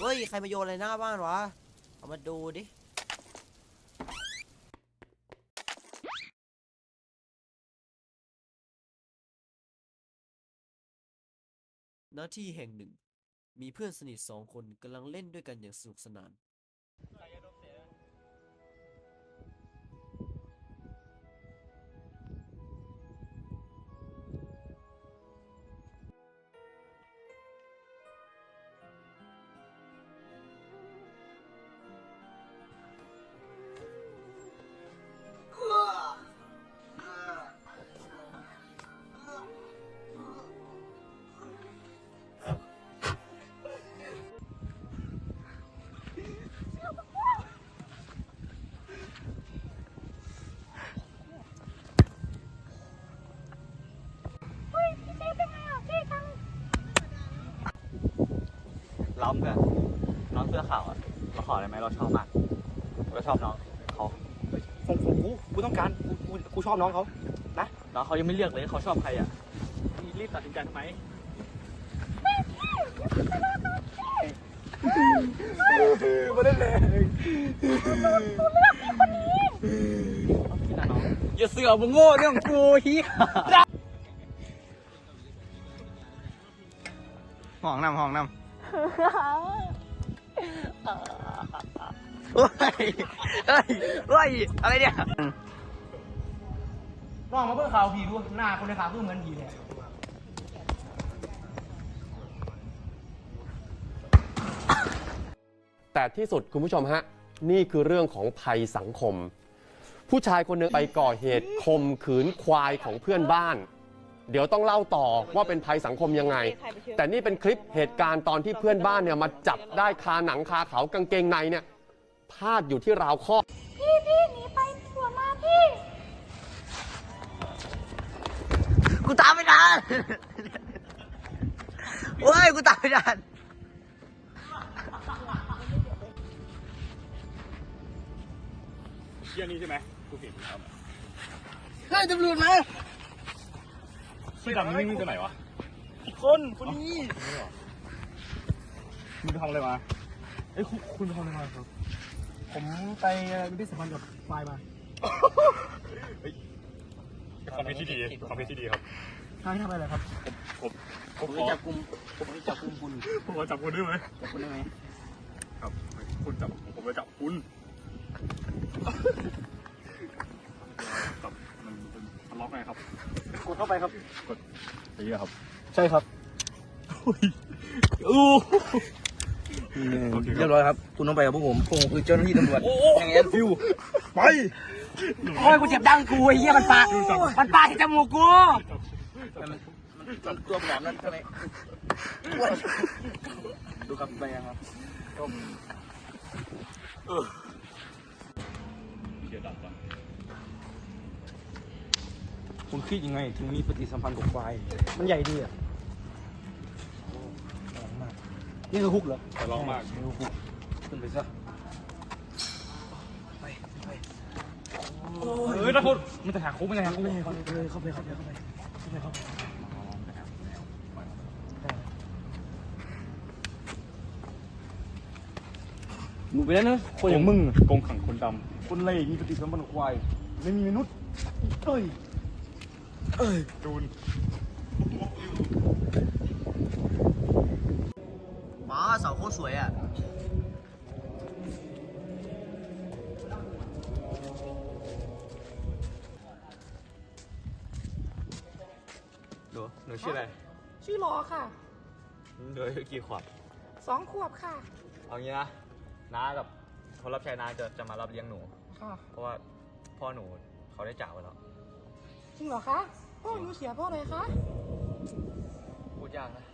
เฮ้ย ใครมาโยนอะไรหน้าบ้านวะ เอามาดูดิ หน้าที่แห่งหนึ่ง มีเพื่อนสนิทสองคนกำลังเล่นด้วยกันอย่างสนุกสนาน นน้องเสื้อขาวอะเราขอได้ไหมเราชอบมากเราชอบน้องเขาผมผมกูกูต้องการกูกูกูชอบน้องเขาน้องเขายังไม่เลือกเลยเขาชอบใครอะรีบตัดสินใจทำไมมาได้เลยอย่าเสือกมึงโง่เรื่องกูฮียห้องน้ำห้องน้ำ เฮ้ยเฮ้ยเฮ้ยอะไรเนี่ยน้องมาเบิ่งข่าวผีดู หน้าคนในข่าวคือเหมือนผีเลยแต่ที่สุดคุณผู้ชมฮะ นี่คือเรื่องของภัยสังคม ผู้ชายคนหนึงไปก่อเหตุข่มขืนควายของเพื่อนบ้าน เดี๋ยวต้องเล่าต่อว่าเป็นภัยสังคมยังไง แต่นี่เป็นคลิปเหตุการณ์ตอนที่เพื่อนบ้านเนี่ยมาจับได้คาหนังคาเขากางเกงในเนี่ยพาดอยู่ที่ราวคอบพี่พี่หนีไปสวนมาพี่กูตามไม่ทันเฮ้ยกูตามไม่ทันเชี่ยนี่ใช่ไหมกูผิดครับเฮ้ยตำรวจมาชื่ อดำนี่มึงตัวไหนวะคนคนนี้มึงไปทำอะไรมาเอ้ยคุณคุณไปทำอะไรมาครับ ผมไปมีเพศสัมพันธ์กับควายมาความเป็นที่ดีความเป็นที่ดีครับทางที่ทำอะไรครับ ผมผมผมขอจับกลุ่มผมจะจับกลุ่มคุณผมขอจับคุณได้ไหมจับคุณได้ไหมครับ คุณจับผมผมจะจับคุณจับมัน มันมันล็อกไงครับ กดเข้าไปครับ กดตีอะครับ ใช่ครับอู้โอเคครับเรียบร้อยครับ คุณต้องไปกับพวกผมพวกผมคือเจ้าหน้าที่ตำรวจอย่างเงี้ยฟิวไปโอ้ยกูเจ็บดังกูไอ้เหี้ยมันปากมันปากที่จมูกกูตัวหลอมนั่นทำไมดูครับไปยังครับเดี๋ยวดับก่อน คุณคิดยังไง ถึงมีปฏิสัมพันธ์กับควายมันใหญ่ดีอะแรงมาก นี่คือฮุกเหรอแต่ร้องมากนี่คือฮุกขึ้นไปซะไปไปเฮ้ยนะคุณมันจะหาคุกไม่ได้หาคุกเข้าไปเข้าไปเข้าไปเข้าไปเข้าไปเข้าไปมึงไปแล้วนะคนอย่างมึงโกงขังคนดคนเล่มีปฏิสัมพันธ์กับควายไม่มีมนุษย์เอ้ยำ จูนมาเสาโคตรสวยอะหนูหนูชื่ออะไร ชื่อรอค่ะหนูอายุกี่ขวบสองขวบค่ะ เอางี้นะน้ากับคนรับใช้น้าจะจะมารับเลี้ยงหนู ค่ะ เพราะว่าพ่อหนูเขาได้จากไปแล้ว จริงเหรอคะ พ่อหนูเสียเพ่ออะไรคะพูดยากนะ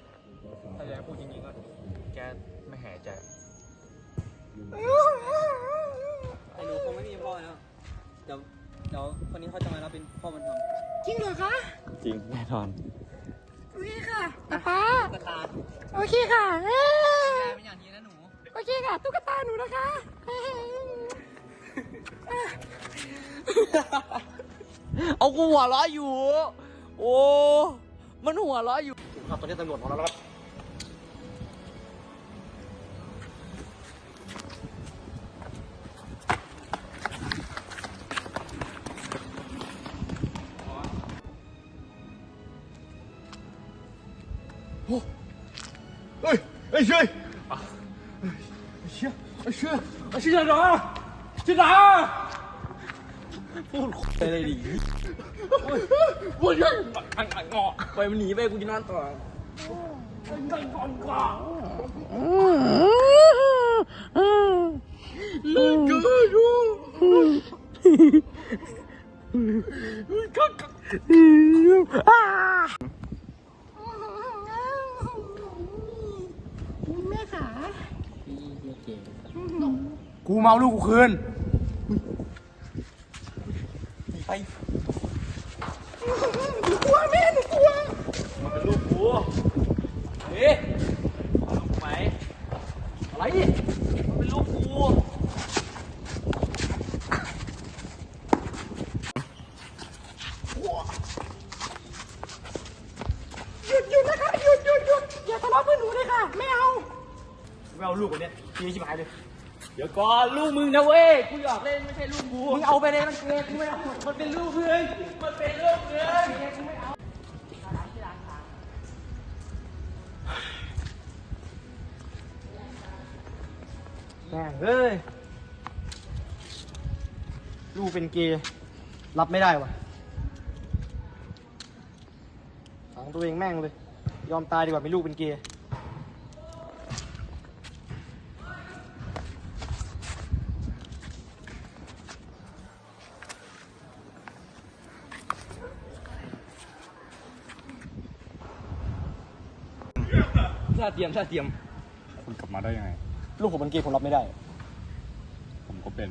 ถ้าจะให้พูดจริงๆก็แกไม่แห่ใจไอ้หนูคงไม่มีพ่อแล้ว เดี๋ยวเดี๋ยวคนนี้เขาจะมารับเป็นพ่อมันทจริงเหรอคะจริงแน่นอน โอเคค่ะป๊าป๊าำตุ๊กตาโอเคค่ะเอ้ยยายเป็นอย่างนี้นะหนู โอเคค่ะตุ๊กตาหนูนะคะเอ้ย 我股滑落了，呜，我，我股滑落了。嗯，好，这边是巡逻的，好了，好了，好了。哦，哎，哎谁？哎谁？哎谁？哎谁在找啊？局长。 พูดอะไรดิโอ้ยอันอันงอไปมันหนีไปกูจะนอนต่อแม่ขากูเมาลูกกูคืน ไปหนูกลัวแม่หนูกลัวเอ๊ะเอาลูกกูไหมอะไรมันเป็นลูกกูหยุดหยุดนะคะหยุดหยุดหยุดอย่าทะเลาะเพื่อนหนูเลยค่ะ ไม่เอาไม่เอาลูกคนเนี้ยทีชิบหายเลย เดี๋ยวก่อนลูกมึงนะเว้ยกูหยอกเล่นไม่ใช่ลูกกูมึงเอาไปเลยมันเกินกูไม่เอามันเป็นลูกเพื่อนมันเป็นลูกเพื่อนแม่งเฮ้ยลูกเป็นเกย์รับไม่ได้วะฝังตัวเองแม่งเลย ยอมตายดีกว่ามีลูกเป็นเกย์ ท่าเตรียมท่าเตรียม คุณกลับมาได้ยังไง ลูกผมมันเกย์ผมรับไม่ได้ ผมก็เป็น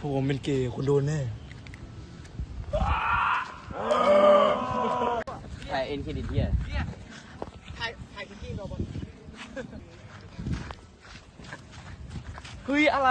ผมเป็นเกย์คุณโดนแน่ถ่ายเอ็นเครดิตเฮียถ่ายถ่ายที่เราบนเฮ้ย อะไร